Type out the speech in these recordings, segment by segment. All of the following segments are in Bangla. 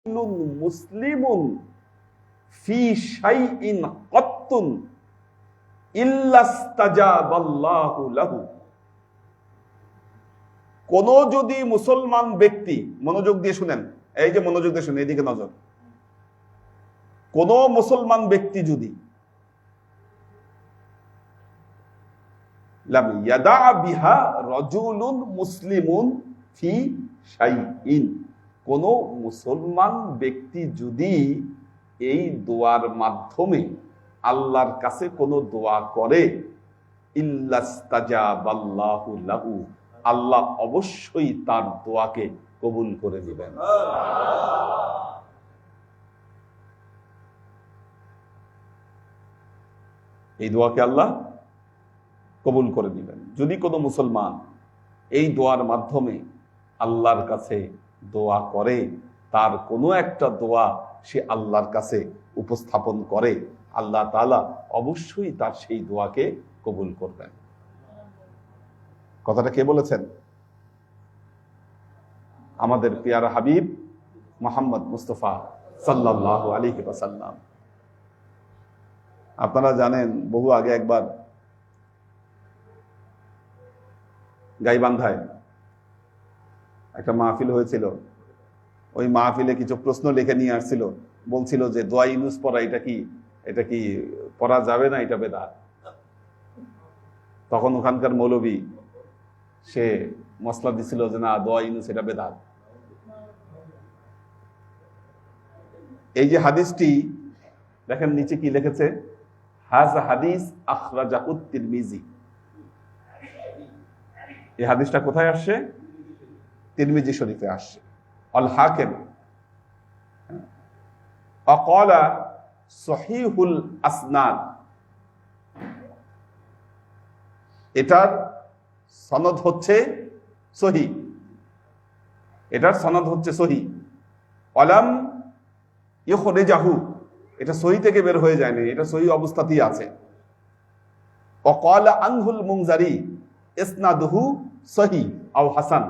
মুসলিমুন ফি কত্তুন কোন যদি মুসলমান ব্যক্তি, মনোযোগ দিয়ে শুনেন, এই যে মনোযোগ দিয়ে শুনেন, এদিকে নজর। কোন মুসলমান ব্যক্তি যদি বিহা রজুলুন মুসলিমুন ফি কোন মুসলমান ব্যক্তি যদি এই দোয়ার মাধ্যমে আল্লাহর কাছে কোনো দোয়া করে আল্লাহ অবশ্যই তার দোয়াকে কবুল করে দিবেন এই দোয়াকে আল্লাহ কবুল করে দিবেন যদি কোনো মুসলমান এই দোয়ার মাধ্যমে আল্লাহর কাছে দোয়া করে, তার কোনো একটা দোয়া সে আল্লাহর কাছে উপস্থাপন করে। আল্লাহ তালা অবশ্যই তার সেই দোয়াকে কবুল করবেন। কথাটা কে বলেছেন? আমাদের পেয়ার হাবিব মোহাম্মদ মুস্তফা সাল্লাহ আলী সাল্লাম আপনারা জানেন, বহু আগে একবার গাইবান্ধায় একটা মাহফিল হয়েছিল। ওই মাহফিলে কিছু প্রশ্ন লিখে নিয়ে আসছিল। বলছিল যে, দোয়া ইউনুস পড়া, এটা কি এটা কি পড়া যাবে না? এটা বেদাত? তখন ওখানকার মৌলবী, সে মশলা দিছিল যে, না, দোয়া ইউনুস এটা বেদাত। এই যে হাদিসটি, দেখেন নিচে কি লিখেছে? হাজ হাদিস আখরাজাহুত তিরমিজি। এই হাদিসটা কোথায় আসছে? তিরমিজি শরীফে আসছে অল হাকেম। অকলা সহিহুল আসনাদ। এটার সনদ হচ্ছে সহি। এটার সনদ হচ্ছে সহি। অলাম ইহরেজাহু এটা সহি থেকে বের হয়ে যায়নি, এটা সহি অবস্থাতেই আছে। অকল আনহুল মুংজারি ইসনাদহু সহি আও হাসান।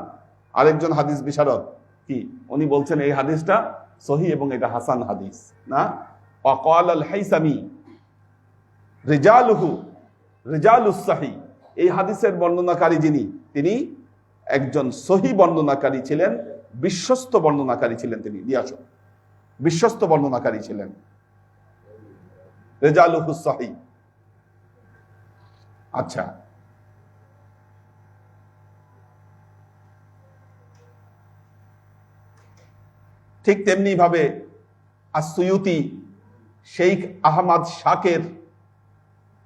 আরেকজন হাদিস বিশারদ কি? উনি বলছেন, এই হাদিসটা সহি এবং এটা হাসান হাদিস। না? অকল আল হাইসামি রিজালুহু রিজালুসাহি এই হাদিসের বর্ণনাকারী যিনি, তিনি একজন সহি বর্ণনাকারী ছিলেন, বিশ্বস্ত বর্ণনাকারী ছিলেন তিনি। দিয়াস বিশ্বস্ত বর্ণনাকারী ছিলেন। রেজালুহু সাহি আচ্ছা। ঠিক তেমনি ভাবে আসুয়ুতি শেখ আহমদ শাকের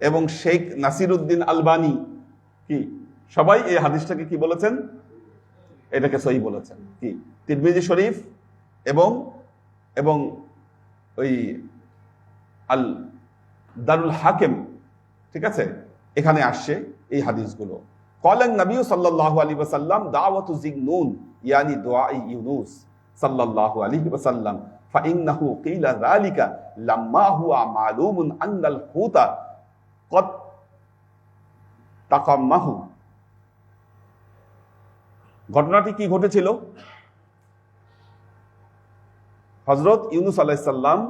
এবং শেখ নাসিরুদ্দিন আলবানি কি? সবাই এই হাদিসটাকে কি বলেছেন? এটাকে সহি বলেছেন। কি? তিরমিজি শরীফ এবং এবং ওই আল দারুল হাকেম, ঠিক আছে? এখানে আসছে এই হাদিসগুলো। কলেন নবী সাল্লাল্লাহু আলাইহি ওয়াসাল্লাম দাওয়াতু দোয়া ইউনুস। সাল্লাল্লাহু আলাইহি কিলা লাম্মা হুয়া আন্নাল হুতা কত তাকাম্মাহু। ঘটনাটি কি ঘটেছিল? হজরত ইউনুস আলাইসাল্লাম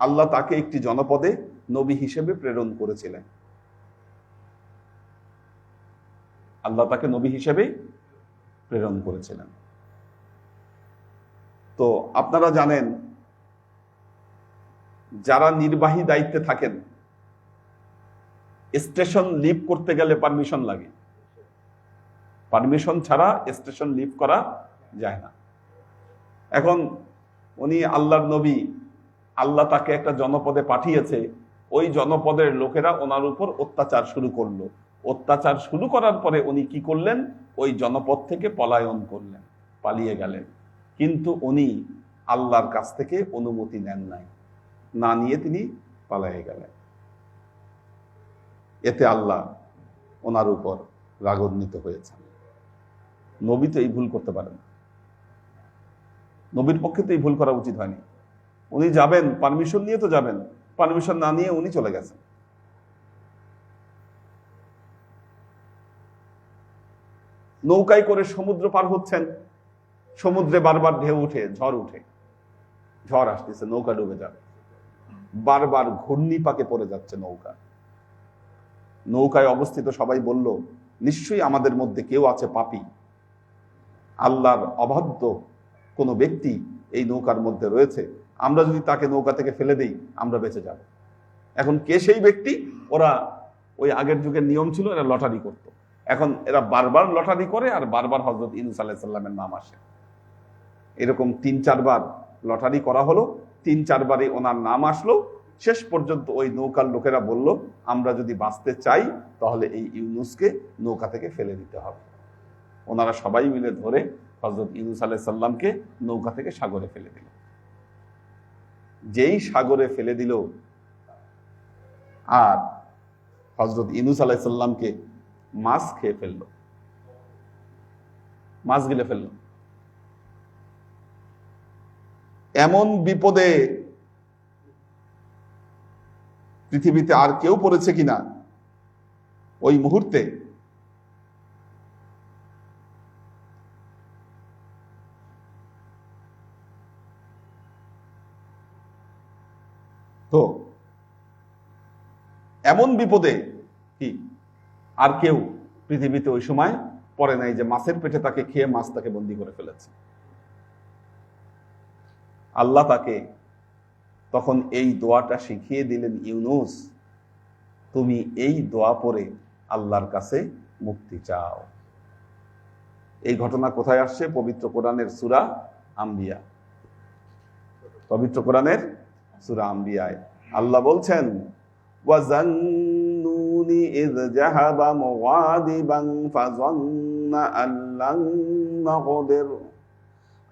আল্লাহ তাকে একটি জনপদে নবী হিসেবে প্রেরণ করেছিলেন। আল্লাহ তাকে নবী হিসেবে প্রেরণ করেছিলেন। তো আপনারা জানেন, যারা নির্বাহী দায়িত্বে থাকেন, স্টেশন লিভ করতে গেলে পারমিশন লাগে। পারমিশন ছাড়া স্টেশন লিভ করা যায় না। এখন উনি আল্লাহর নবী, আল্লাহ তাকে একটা জনপদে পাঠিয়েছে, ওই জনপদের লোকেরা ওনার উপর অত্যাচার শুরু করল। অত্যাচার শুরু করার পরে উনি কি করলেন? ওই জনপদ থেকে পলায়ন করলেন, পালিয়ে গেলেন। কিন্তু উনি আল্লাহর কাছ থেকে অনুমতি নেন নাই। না নিয়ে তিনি পালিয়ে গেলেন। এতে আল্লাহ ওনার উপর রাগান্বিত হয়েছেন। নবী তো এই ভুল করতে পারেন নবীর পক্ষে তো এই ভুল করা উচিত হয়নি। উনি যাবেন পারমিশন নিয়ে তো যাবেন। পারমিশন না নিয়ে উনি চলে গেছেন। নৌকায় করে সমুদ্র পার হচ্ছেন। সমুদ্রে বারবার ঢেউ উঠে, ঝড় উঠে। ঝড় আসতেছে, নৌকা ডুবে যাবে। বারবার ঘূর্ণি পাকে পড়ে যাচ্ছে নৌকা। নৌকায় অবস্থিত সবাই বলল, নিশ্চয়ই আমাদের মধ্যে কেউ আছে পাপী। আল্লাহর অবাধ্য কোনো ব্যক্তি এই নৌকার মধ্যে রয়েছে। আমরা যদি তাকে নৌকা থেকে ফেলে দেই, আমরা বেঁচে যাব। এখন কে সেই ব্যক্তি? ওরা ওই আগের যুগের নিয়ম ছিল, এরা লটারি করত। এখন এরা বারবার লটারি করে আর বারবার হজরত ইনুস আলাহিসাল্লামের নাম আসে। এরকম তিন চারবার লটারি করা হলো, তিন চারবারই ওনার নাম আসলো। শেষ পর্যন্ত ওই নৌকার লোকেরা বলল, আমরা যদি বাঁচতে চাই, তাহলে এই ইউনুসকে নৌকা থেকে ফেলে দিতে হবে। ওনারা সবাই মিলে ধরে হজরত ইউনুস আলাহ সাল্লামকে নৌকা থেকে সাগরে ফেলে দিল। যেই সাগরে ফেলে দিল, আর হজরত ইনুস আলাহ সাল্লামকে মাছ খেয়ে ফেলল। মাছ গিলে ফেলল। এমন বিপদে পৃথিবীতে আর কেউ পড়েছে কিনা? ওই মুহূর্তে তো এমন বিপদে কি? আর কেউ পৃথিবীতে ওই সময় পড়ে নাই যে মাছের পেটে তাকে খেয়ে মাছ তাকে বন্দি করে ফেলেছে। আল্লাহ তাকে তখন এই দোয়াটা শিখিয়ে দিলেন, ইউনুস, তুমি এই দোয়া পরে আল্লাহর কাছে মুক্তি চাও। এই ঘটনা কোথায় আসছে? পবিত্র কোরআনের সুরা আম্বিয়া। পবিত্র কোরআনের সুরা আম্বিয়ায়। আল্লাহ বলছেন, ওয়াজান্নুনি ইয জাহাবা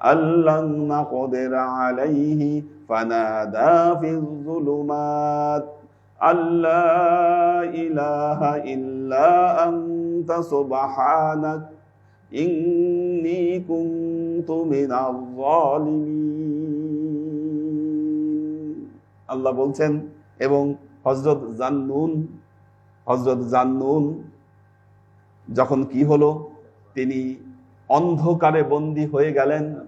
نَّقْدِرَ أَن لَّن نَّقْدِرَ عَلَيْهِ فَنَادَىٰ فِي الظُّلُمَاتِ أَن لَّا إِلَٰهَ إِلَّا أَنتَ سُبْحَانَكَ إِنِّي كُنتُ مِنَ الظَّالِمِينَ আল্লাহ বলছেন এবং হজরত জান্নুন হজরত জান্নুন যখন কি হলো তিনি অন্ধকারে বন্দী হয়ে গেলেন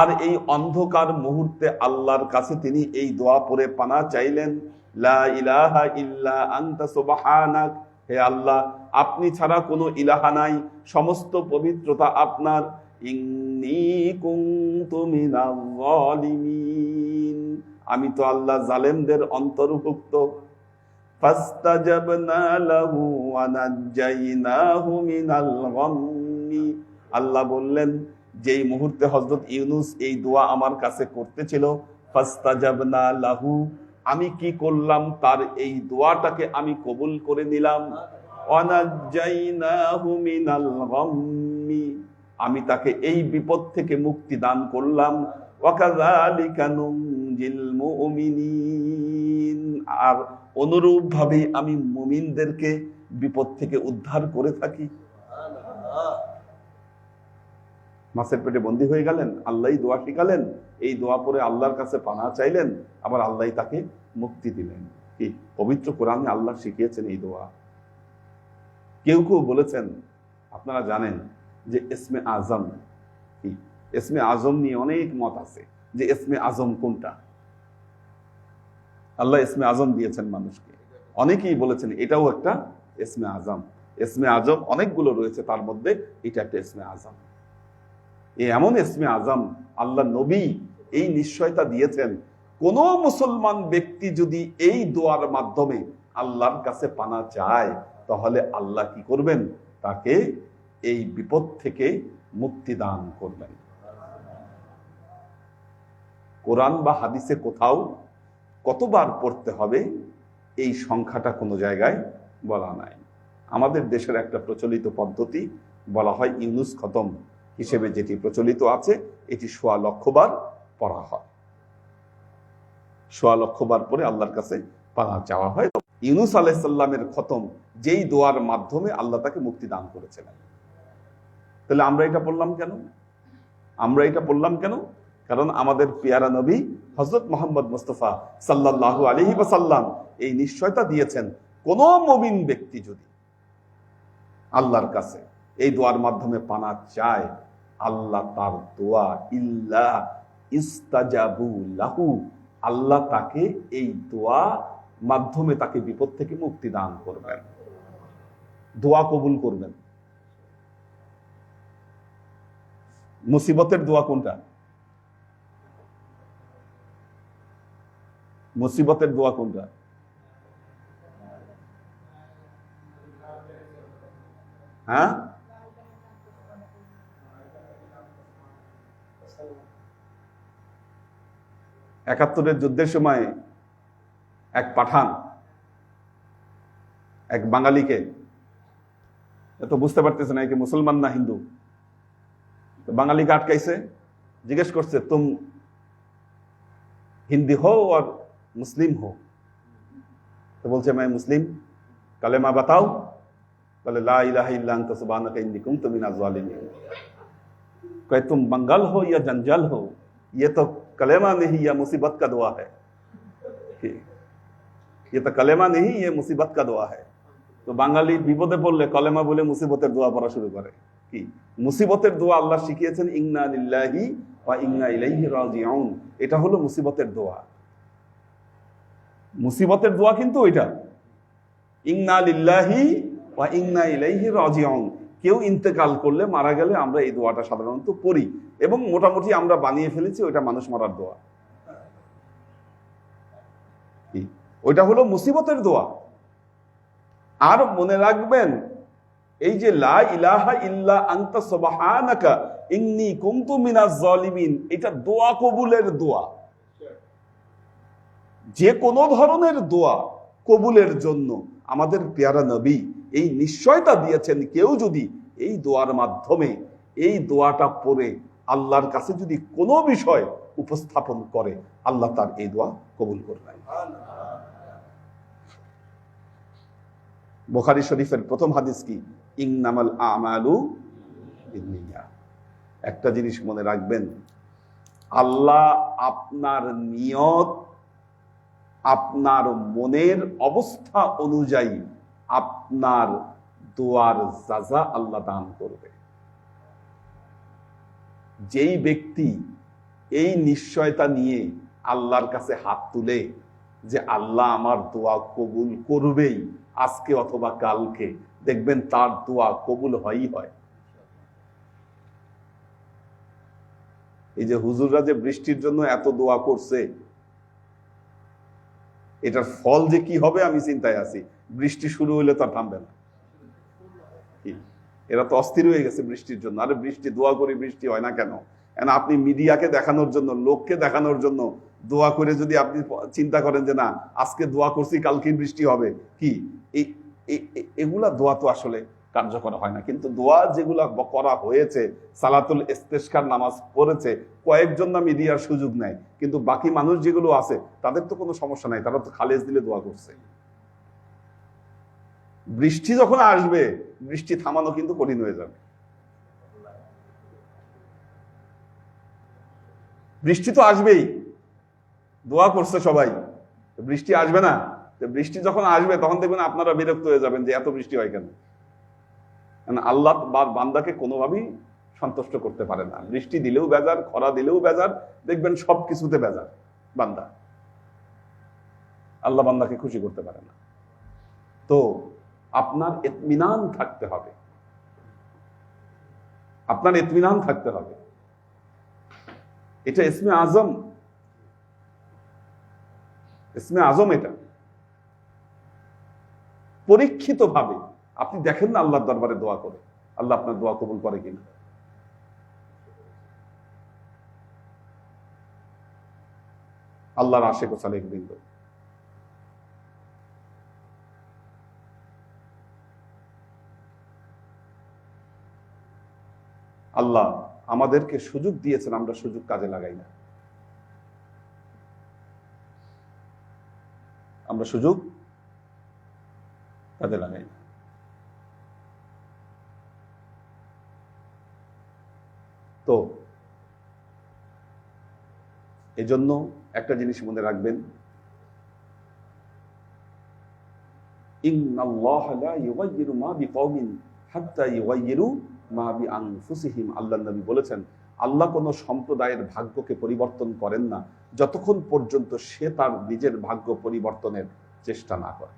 আর এই অন্ধকার মুহূর্তে আল্লাহর কাছে তিনি এই দোয়া পরে পানা চাইলেন, লা ইলাহা ইল্লা আনতা হে আল্লাহ, আপনি ছাড়া কোনো ইলাহা নাই, সমস্ত পবিত্রতা আপনার। ইন্নী কুনতু মিনাল আমি তো আল্লাহ জালেমদের অন্তর্ভুক্ত। আল্লাহ বললেন যেই মুহূর্তে হযরত ইউনুস এই দোয়া আমার কাছে করতেছিল, ফাস্তাজাবনা লাহু, আমি কি করলাম? তার এই দোয়াটাকে আমি কবুল করে নিলাম। আমি তাকে এই বিপদ থেকে মুক্তি দান করলাম। আর অনুরূপ ভাবে আমি মুমিনদেরকে বিপদ থেকে উদ্ধার করে থাকি। মাছের পেটে বন্দী হয়ে গেলেন আল্লাহ দোয়া শিখালেন, এই দোয়া পরে আল্লাহর কাছে পানা চাইলেন, আবার আল্লাহ তাকে মুক্তি দিলেন। কি? পবিত্র কোরআনে আল্লাহ শিখিয়েছেন এই দোয়া। কেউ কেউ বলেছেন, আপনারা জানেন যে এসমে আজম, কি? এসমে আজম নিয়ে অনেক মত আছে যে এসমে আজম কোনটা? আল্লাহ এসমে আজম দিয়েছেন মানুষকে। অনেকেই বলেছেন, এটাও একটা এসমে আজম। এসমে আজম অনেকগুলো রয়েছে, তার মধ্যে এটা একটা এসমে আজম। এই এমন এসমে আজম আল্লাহ নবী এই নিশ্চয়তা দিয়েছেন। কোন মুসলমান ব্যক্তি যদি এই দোয়ার মাধ্যমে আল্লাহর কাছে পানা চায়, তাহলে আল্লাহ কি করবেন? তাকে এই বিপদ থেকে মুক্তি দান করবেন। কোরআন বা হাদিসে কোথাও কতবার পড়তে হবে, এই সংখ্যাটা কোনো জায়গায় বলা নাই। আমাদের দেশের একটা প্রচলিত পদ্ধতি বলা হয় ইউনুস খতম। হিসেবে যেটি প্রচলিত আছে, এটি সোয়া লক্ষবার পড়া হয়। সোয়া লক্ষবার পরে আল্লাহর কাছে পানা চাওয়া হয়। ইউনুস আলাইসাল্লামের খতম যেই দোয়ার মাধ্যমে আল্লাহ তাকে মুক্তি দান করেছিলেন। তাহলে আমরা এটা বললাম কেন? আমরা এটা বললাম কেন? কারণ আমাদের পিয়ারা নবী হজরত মোহাম্মদ মুস্তফা সাল্লাহ আলহি সাল্লাম এই নিশ্চয়তা দিয়েছেন, কোন মমিন ব্যক্তি যদি আল্লাহর কাছে এই দোয়ার মাধ্যমে পানা চায় আল্লাহ তার দোয়া ইল্লা ইস্তাজাবু লাহু। আল্লাহ তাকে এই দোয়া মাধ্যমে তাকে বিপদ থেকে মুক্তি দান করবেন। দোয়া কবুল করবেন। মুসিবতের দোয়া কোনটা? মুসিবতের দোয়া কোনটা? হ্যাঁ? একাত্তরের যুদ্ধের সময় এক পাঠান এক বাঙালিকে এ তো বুঝতে পারতেছে না একে মুসলমান না হিন্দু তো বাঙালিকে আটকাইছে জিজ্ঞেস করছে তুম হিন্দি হো আর মুসলিম হো তো বলছে मैं মুসলিম কালেমা বাতাও বলে লা ইলাহা ইল্লা আনতা সুবহানাকা ইন্নী কুনতু মিনাজ জালিমিন कहे तुम मंगल हो या जंजल हो ये तो कलेमा नहीं या मुसीबत का दुआ है कि ये तो कलेमा नहीं ये मुसीबत का दुआ है তো বাঙালি বিপদে পড়লে কলেমা বলে মুসিবতের দোয়া পড়া শুরু করে কি মুসিবতের দোয়া আল্লাহ শিখিয়েছেন ইন্না লিল্লাহি বা ইন্না ইলাইহি রাজিউন এটা হলো মুসিবতের দোয়া মুসিবতের দোয়া কিন্তু ওইটা ইন্না লিল্লাহি বা ইন্না ইলাইহি রাজিউন কেউ ইন্তেকাল করলে মারা গেলে আমরা এই দোয়াটা সাধারণত পড়ি এবং মোটামুটি আমরা বানিয়ে ফেলেছি, ওইটা মানুষ মারার দোয়া। ওইটা হলো মুসিবতের দোয়া। আর মনে রাখবেন, এই যে লা ইলাহা ইল্লা আনতা সুবহানাকা ইন্নী কুনতু মিনাজ জালিমিন, এটা দোয়া কবুলের দোয়া। যে কোনো ধরনের দোয়া কবুলের জন্য আমাদের পেয়ারা নবী এই নিশ্চয়তা দিয়েছেন। কেউ যদি এই দোয়ার মাধ্যমে এই দোয়াটা পড়ে আল্লাহর কাছে যদি কোনো বিষয় উপস্থাপন করে, আল্লাহ তার এই দোয়া কবুল করবেন বোখারি শরীফের প্রথম হাদিস কি? ইংনামাল আমালু একটা জিনিস মনে রাখবেন, আল্লাহ আপনার নিয়ত, আপনার মনের অবস্থা অনুযায়ী আপনার দোয়ার জাজা আল্লাহ দান করবে। যেই ব্যক্তি এই নিশ্চয়তা নিয়ে আল্লাহর কাছে হাত তুলে যে আল্লাহ আমার দোয়া কবুল করবেই আজকে অথবা কালকে, দেখবেন তার দোয়া কবুল হয়ই হয় এই যে হুজুররা যে বৃষ্টির জন্য এত দোয়া করছে, এটার ফল যে কি হবে আমি চিন্তায় আছি বৃষ্টি শুরু হইলে তো থামবে না? এরা তো অস্থির হয়ে গেছে বৃষ্টির জন্য। আরে বৃষ্টি, দোয়া করি বৃষ্টি হয় না কেন? আপনি মিডিয়াকে দেখানোর জন্য, লোককে দেখানোর জন্য দোয়া করে যদি আপনি চিন্তা করেন যে না, আজকে দোয়া করছি, কালকে বৃষ্টি হবে, কি? এগুলা দোয়া তো আসলে কার্যকর হয় না। কিন্তু দোয়া যেগুলা করা হয়েছে, সালাতুল ইস্তেস্কার নামাজ পড়েছে, কয়েকজন না মিডিয়ার সুযোগ নেয়। কিন্তু বাকি মানুষ যেগুলো আছে, তাদের তো কোনো সমস্যা নাই, তারা তো খালেজ দিলে দোয়া করছে। বৃষ্টি যখন আসবে, বৃষ্টি থামানো কিন্তু কঠিন হয়ে যাবে। বৃষ্টি তো আসবেই। দোয়া করছে সবাই বৃষ্টি আসবে না। বৃষ্টি যখন আসবে, তখন দেখবেন আপনারা বিরক্ত হয়ে যাবেন যে এত বৃষ্টি হয় কেন? আল্লাহ বা বান্দাকে কোনোভাবেই সন্তুষ্ট করতে পারে না। বৃষ্টি দিলেও বেজার, খরা দিলেও বেজার, দেখবেন সব কিছুতে বেজার বান্দা। আল্লাহ বান্দাকে খুশি করতে পারে না। তো আপনার এতমিনান থাকতে হবে। আপনার এতমিনান থাকতে হবে। এটা ইসমে আজম। ইসমে আজম এটা। পরীক্ষিত ভাবে আপনি দেখেন না আল্লাহর দরবারে দোয়া করে। আল্লাহ আপনার দোয়া কবুল করে কিনা। আল্লাহর আশেক ও সালেক বৃন্দ। আল্লাহ আমাদেরকে সুযোগ দিয়েছেন, আমরা সুযোগ কাজে লাগাই না। আমরা সুযোগ কাজে লাগাই না। তো, এজন্য একটা জিনিস মনে রাখবেন। ইন্নাল্লাহ লা ইউগাইয়িরু মা বিকওমিন হাত্তা ইউগাইয়িরু মা বিআনফুসিহিম আল্লাহর নবী বলেছেন, আল্লাহ কোনো সম্প্রদায়ের ভাগ্যকে পরিবর্তন করেন না, যতক্ষণ পর্যন্ত সে তার নিজের ভাগ্য পরিবর্তনের চেষ্টা না করে।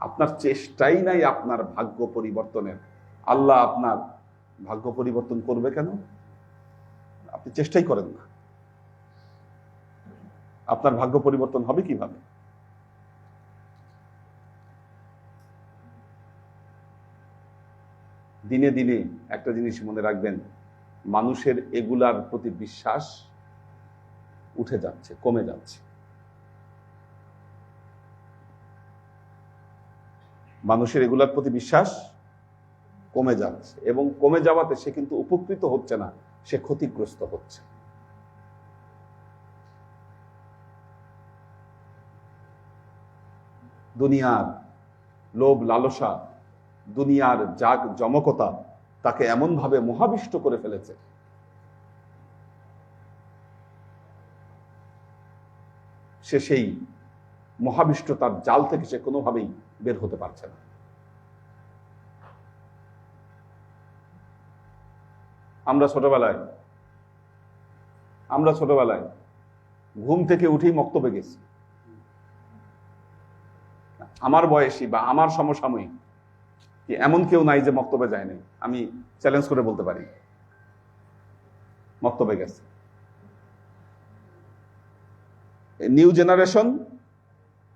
আপনার চেষ্টাই নাই আপনার ভাগ্য পরিবর্তনের। আল্লাহ আপনার ভাগ্য পরিবর্তন করবে কেন? আপনি চেষ্টাই করেন না। আপনার ভাগ্য পরিবর্তন হবে কীভাবে? দিনে দিনে একটা জিনিস মনে রাখবেন, মানুষের এগুলার প্রতি বিশ্বাস উঠে যাচ্ছে, কমে যাচ্ছে। মানুষের এগুলার প্রতি বিশ্বাস কমে যাচ্ছে এবং কমে যাওয়াতে সে কিন্তু উপকৃত হচ্ছে না, সে ক্ষতিগ্রস্ত হচ্ছে। দুনিয়ার লোভ লালসা দুনিয়ার জাগ জমকতা তাকে এমনভাবে মহাবিষ্ট করে ফেলেছে। সে সেই মহাবিষ্টতার জাল থেকে সে কোনোভাবেই বের হতে পারছে না। আমরা ছোটবেলায় আমরা ছোটবেলায় ঘুম থেকে উঠেই মক্তবে গেছি। আমার বয়সী বা আমার সমসাময়িক এমন কেউ নাই যে মক্তবে যায়নি। আমি চ্যালেঞ্জ করে বলতে পারি। মক্তবে গেছে। নিউ জেনারেশন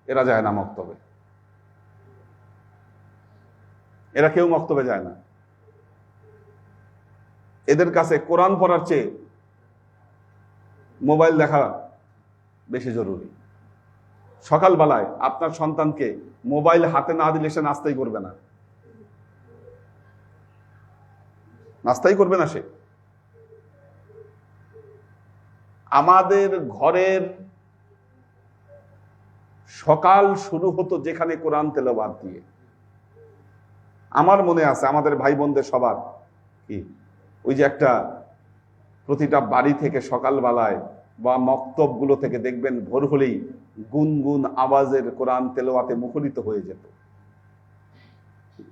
এরা যায় না মক্তবে। এরা কেউ মক্তবে যায় না। এদের কাছে কোরআন পড়ার চেয়ে মোবাইল দেখা বেশি জরুরি। সকালবেলায় আপনার সন্তানকে মোবাইল হাতে না দিলে সে নাস্তাই করবে না। নাস্তাই করবে না সে। আমাদের ঘরের সকাল শুরু হতো যেখানে কোরআন তেলাবাদ দিয়ে। আমার মনে আছে, আমাদের ভাই বোনদের সবার, কি? ওই যে একটা প্রতিটা বাড়ি থেকে সকালবেলায় বা মক্তবগুলো থেকে দেখবেন, ভোর হলেই গুনগুন আওয়াজের কোরআন তেলোয়াতে মুখরিত হয়ে যেত।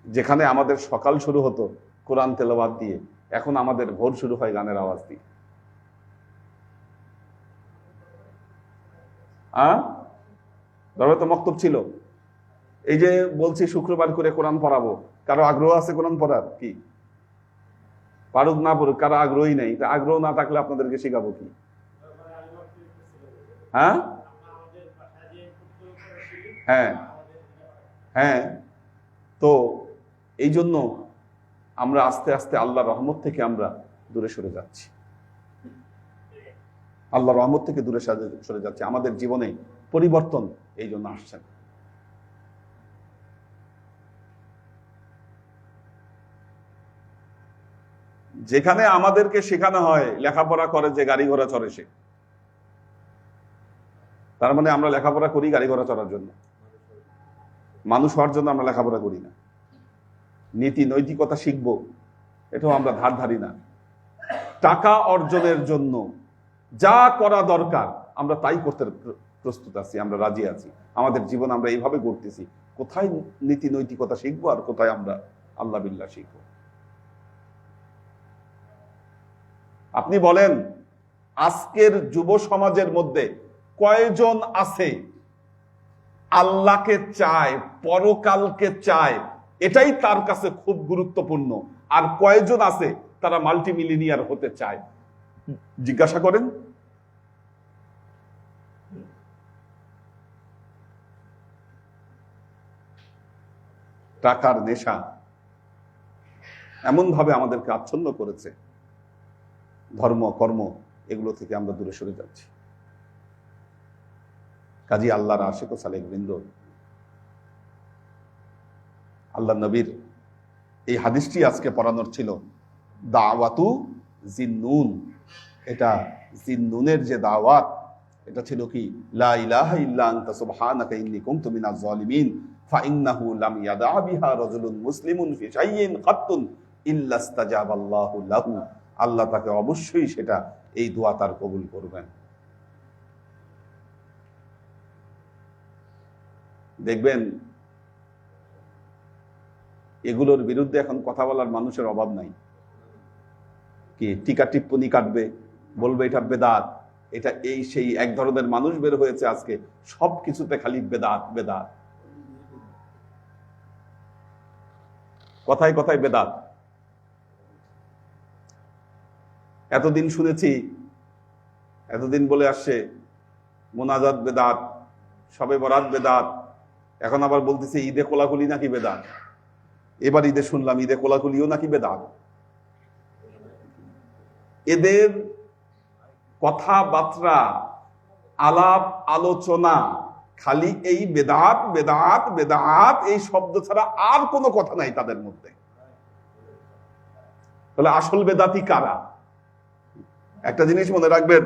যেখানে আমাদের সকাল শুরু হতো কোরআন তেলাওয়াত দিয়ে এখন আমাদের ভোর শুরু হয় গানের আওয়াজ দিয়ে। আহ ধরো তো মক্তব ছিল। এই যে বলছি শুক্রবার করে কোরআন পড়াবো, কারও আগ্রহ আছে কোরআন পড়ার? কি? পারুক না পড়ুক, কারও আগ্রহই নেই। তা আগ্রহ না থাকলে আপনাদেরকে শেখাবো কি? হ্যাঁ? হ্যাঁ। হ্যাঁ। তো এই জন্য আমরা আস্তে আস্তে আল্লাহ রহমত থেকে আমরা দূরে সরে যাচ্ছি। আল্লাহ রহমত থেকে দূরে সরে যাচ্ছে। আমাদের জীবনে পরিবর্তন এই জন্য আসছে না। যেখানে আমাদেরকে শেখানো হয়, লেখাপড়া করে যে গাড়ি ঘোড়া চড়ে সে। তার মানে আমরা লেখাপড়া করি গাড়ি ঘোড়া চড়ার জন্য। মানুষ হওয়ার জন্য আমরা লেখাপড়া করি না। নীতি নৈতিকতা শিখব, এটাও আমরা ধার ধারি না। টাকা অর্জনের জন্য যা করা দরকার, আমরা তাই করতে প্রস্তুত আছি, আমরা রাজি আছি। আমাদের জীবন আমরা এইভাবে গড়তেছি। কোথায় নীতি নৈতিকতা শিখব আর কোথায় আমরা আল্লাহ বিল্লাহ শিখব? আপনি বলেন, আজকের যুব সমাজের মধ্যে কয়জন আছে? আল্লাহকে চায়, পরকালকে চায় এটাই তার কাছে খুব গুরুত্বপূর্ণ। আর কয়জন আছে, তারা মাল্টিমিলিনিয়ার হতে চায়। জিজ্ঞাসা করেন। টাকার নেশা এমন ভাবে আমাদেরকে আচ্ছন্ন করেছে। ধর্ম, কর্ম, এগুলো থেকে আমরা দূরে সরে যাচ্ছি। কাজী আল্লাহর আশেক সালেক বৃন্দ আল্লাহ নবীর এই হাদিসটি আজকে পড়ানোর ছিল দাওয়াতু জিন্নুন। এটা জিন্নুনের যে দাওয়াত, এটা ছিল কি? মুসলিমুন আল্লাহ তাকে অবশ্যই সেটা, এই দোয়া তার কবুল করবেন। দেখবেন এগুলোর বিরুদ্ধে এখন কথা বলার মানুষের অভাব নাই। কি টিকা টিপ্পনি কাটবে, বলবে এটা বেদাত, এটা এই সেই এক ধরনের মানুষ বের হয়েছে আজকে সব কিছুতে খালি বেদাত বেদাত। কথায় কথায় বেদাত। এতদিন শুনেছি, এতদিন বলে আসছে, মোনাজাত বেদাত, সবে বরাত বেদাত, এখন আবার বলতেছে ঈদে কোলাকুলি নাকি বেদাত? এবার ঈদে শুনলাম, ঈদে কোলাকুলিও নাকি বেদাত। এদের কথাবার্তা, আলাপ, আলোচনা, খালি এই বেদাত বেদাত বেদাত, এই শব্দ ছাড়া আর কোনো কথা নাই তাদের মধ্যে। তাহলে আসল বেদাতি কারা? একটা জিনিস মনে রাখবেন,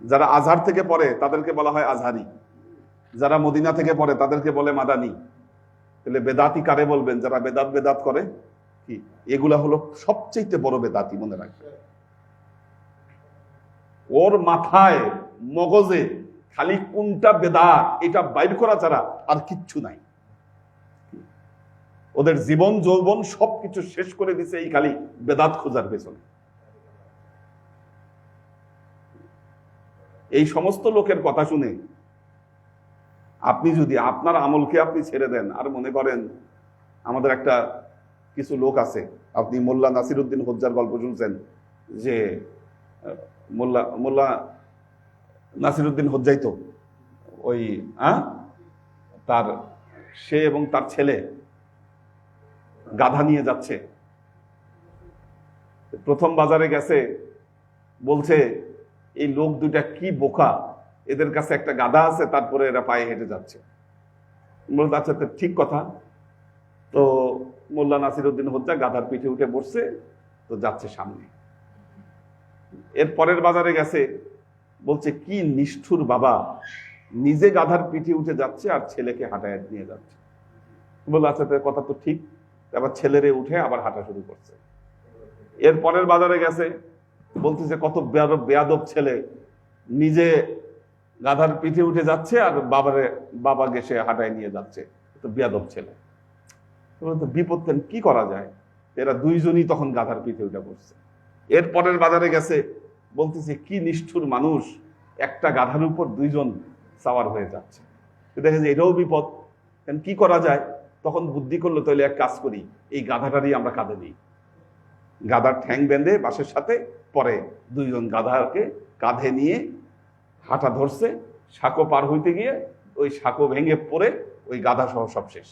যারা আজহার থেকে পড়ে তাদেরকে বলা হয় আজহারি। যারা মদিনা থেকে পড়ে তাদেরকে বলে মাদানি। তাহলে বেদাতি কারে বলবেন? যারা বেদাত বেদাত করে, কি? এগুলা হলো সবচেয়ে বড় বেদাতি, মনে রাখবেন। ওর মাথায়, মগজে খালি কোনটা বেদাত, এটা বাইর করা ছাড়া আর কিচ্ছু নাই। ওদের জীবন, যৌবন সবকিছু শেষ করে দিছে এই খালি বেদাত খোঁজার পেছনে। এই সমস্ত লোকের কথা শুনে আপনি যদি আপনার আমলকে আপনি ছেড়ে দেন, আর মনে করেন আমাদের একটা কিছু লোক আছে, আপনি মোল্লা নাসিরুদ্দিন হজ্জার গল্প শুনছেন, যে মোল্লা মোল্লা নাসিরুদ্দিন হজ্জাই তো, ওই আহ? তার, সে এবং তার ছেলে গাধা নিয়ে যাচ্ছে প্রথম বাজারে গেছে, বলছে, এই লোক দুটা কি বোকা এদের কাছে একটা গাধা আছে, তারপরে এরা পায়ে হেঁটে যাচ্ছে। বলতে আচ্ছা তো ঠিক কথা। তো মোল্লা নাসিরুদ্দিন হত্যা, গাধার পিঠে উঠে বসছে, তো যাচ্ছে সামনে। এর পরের বাজারে গেছে, বলছে, কি নিষ্ঠুর বাবা, নিজে গাধার পিঠে উঠে যাচ্ছে আর ছেলেকে হাঁটায় নিয়ে যাচ্ছে। বলল আচ্ছা তো কথা তো ঠিক। আবার ছেলেরে উঠে আবার হাঁটা শুরু করছে। এর পরের বাজারে গেছে, বলতেছে, কত বেয়াদব ছেলে, নিজে গাধার পিঠে উঠে যাচ্ছে আর বাবারে বাবা গেসে হাঁটায় নিয়ে যাচ্ছে। তো বেয়াদব ছেলে। তো কেন? কি করা যায়? এরা দুইজনই তখন গাধার পিঠে উঠে পড়ছে এর পরের বাজারে গেছে। বলতেছে, কি নিষ্ঠুর মানুষ। একটা গাধার উপর দুইজন সাওয়ার হয়ে যাচ্ছে। দেখে যে এটাও বিপদ। কেন? কি করা যায়? তখন বুদ্ধি করল, তাহলে এক কাজ করি। এই গাধাটারই আমরা কাঁধে নিই গাধার ঠ্যাং বেঁধে বাসের সাথে পরে দুইজন গাধাকে কাঁধে নিয়ে হাঁটা ধরছে, সাঁকো পার হইতে গিয়ে ওই সাঁকো ভেঙে পড়ে ওই গাধা সহ সব শেষ।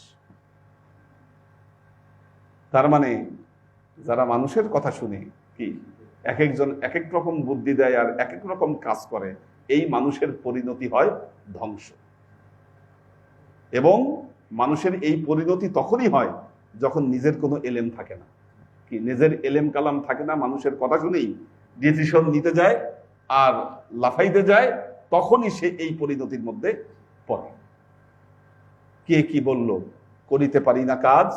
তার মানে যারা মানুষের কথা শুনে কি এক একজন এক এক রকম বুদ্ধি দেয় আর এক এক রকম কাজ করে, এই মানুষের পরিণতি হয় ধ্বংস। এবং মানুষের এই পরিণতি তখনই হয় যখন নিজের কোনো এলেম থাকে না। কি নিজের এলেম কালাম থাকে না, মানুষের কথা শুনেই ডিসিশন নিতে যায় আর লাফাইতে যায়, তখনই সে এই পরিণতির মধ্যে পড়ে। কে কি বলল, করিতে পারি না কাজ?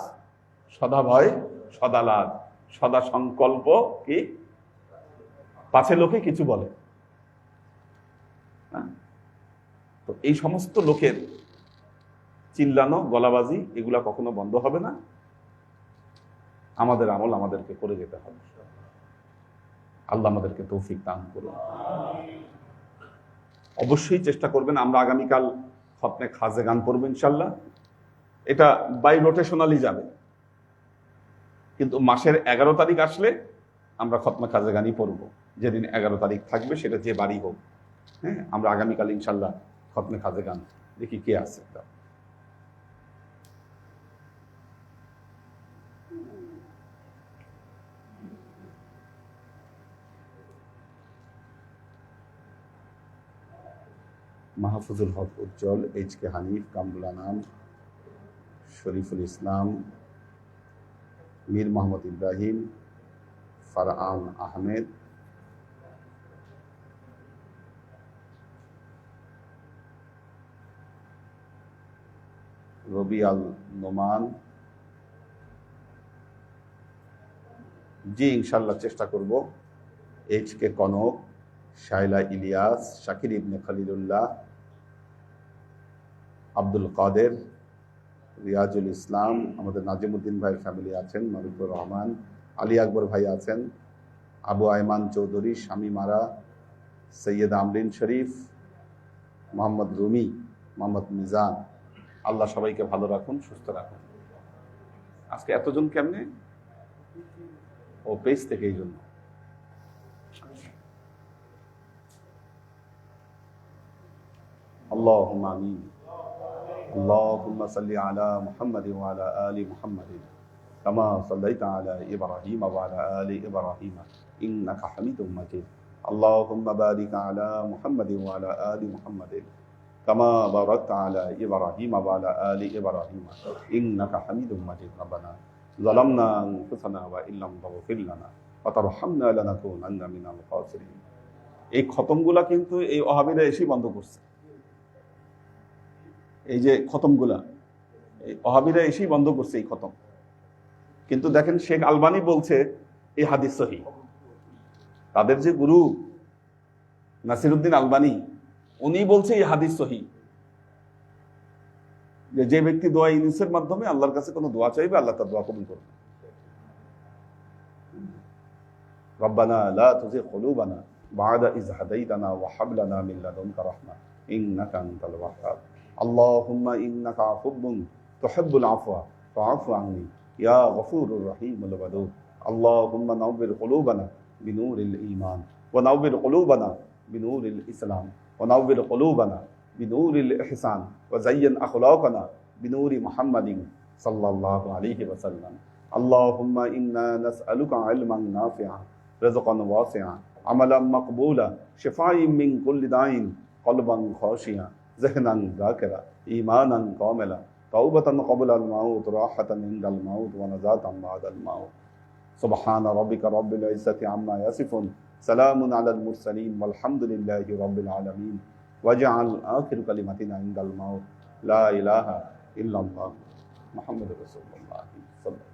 সদা ভয়, সদা লাভ সদা সংকল্প, কি? পাছে লোকে কিছু বলে। হ্যাঁ? তো এই সমস্ত লোকের চিল্লানো, গলাবাজি, এগুলা কখনো বন্ধ হবে না। আমাদের আমল আমাদেরকে করে যেতে হবে। আল্লাহ আমাদেরকে তৌফিক দান করুন। অবশ্যই চেষ্টা করবেন, আমরা আগামীকাল খতনে খাজে গান পড়ব ইনশাল্লাহ এটা বাই রোটেশনালি যাবে। কিন্তু মাসের এগারো তারিখ আসলে আমরা খতমে খাজে গানই পড়ব। যেদিন এগারো তারিখ থাকবে সেটা যে বাড়ি হোক। হ্যাঁ আমরা আগামীকাল ইনশাল্লাহ খতমে খাজে গান। দেখি কে আছে। Mahfuzul Haque Ujjal H K Hanif, Kamrul Anam, Shariful Islam, Mir Mohammad Ibrahim, Farhan Ahmed Robi Al Noman. জি ইনশাল্লাহ চেষ্টা করব। এইচ কে কনক শাইলা ইলিয়াস শাকির ইবনে খলিলুল্লাহ আব্দুল কাদের, রিয়াজুল ইসলাম, আমাদের নাজিমুদ্দিন ভাই ফ্যামিলি আছেন, মারুফুর রহমান, আলী আকবর ভাই আছেন, আবু আয়মান চৌধুরী স্বামী মারা, সৈয়দ আমরিন শরীফ, মোহাম্মদ রুমি, মোহাম্মদ মিজান। আল্লাহ সবাইকে ভালো রাখুন, সুস্থ রাখুন। আজকে এতজন কেমনে? ও পেজ থেকে এই জন্য। আল্লাহ আমিন। اللهم صل على محمد وعلى آل محمد كما صليت على إبراهيم وعلى آل إبراهيم إنك حميد مجيد اللهم بارك على محمد وعلى آل محمد كما باركت على إبراهيم وعلى آل إبراهيم إنك حميد مجيد ربنا ظلمنا أنفسنا وإن لم تغفر لنا وترحمنا لنكونن من الخاسرين এই খতমগুলা কিন্তু এই অহাবিরা এসেই বন্ধ করছে এই যে খতমগুলা, এই অহাবিরা এসেই বন্ধ করছে এই খতম। কিন্তু দেখেন শেখ আলবানি বলছে, এই হাদিস সহি। তাদের যে গুরু নাসিরুদ্দিন আলবানি, উনি বলছে এই হাদিস সহি। যে যে ব্যক্তি দোয়া ইউনুসের মাধ্যমে আল্লাহর কাছে কোনো দোয়া চাইবে, আল্লাহ তার দোয়া কবুল করবে। রব্বানা বা'দা ইজ হাদাইতানা ওয়া হাব লানা মিন লাদুনকা রাহমা ইন্নাকা আনতাল ওয়াহ্হাব اللهم إنك عفو تحب العفو فاعف عني. يا غفور رحيم الودود. اللهم نور قلوبنا بنور الإيمان ونور قلوبنا بنور الإسلام ونور قلوبنا بنور الإحسان وزين أخلاقنا بنور محمد صلى الله عليه وسلم. اللهم إنا نسألك علما نافعا رزقا واسعا عملا مقبولا شفاء من كل داء قلبا خاشعا. ذهنا ذاكرا إيمانا كاملا. توبة قبل الموت راحة عند الموت ونجاة بعد الموت. سبحان ربك رب العزة عما يصفون. سلام على المرسلين والحمد لله رب العالمين. واجعل آخر كلمتنا عند الموت. لا إله إلا الله. محمد رسول الله صلى الله عليه وسلم.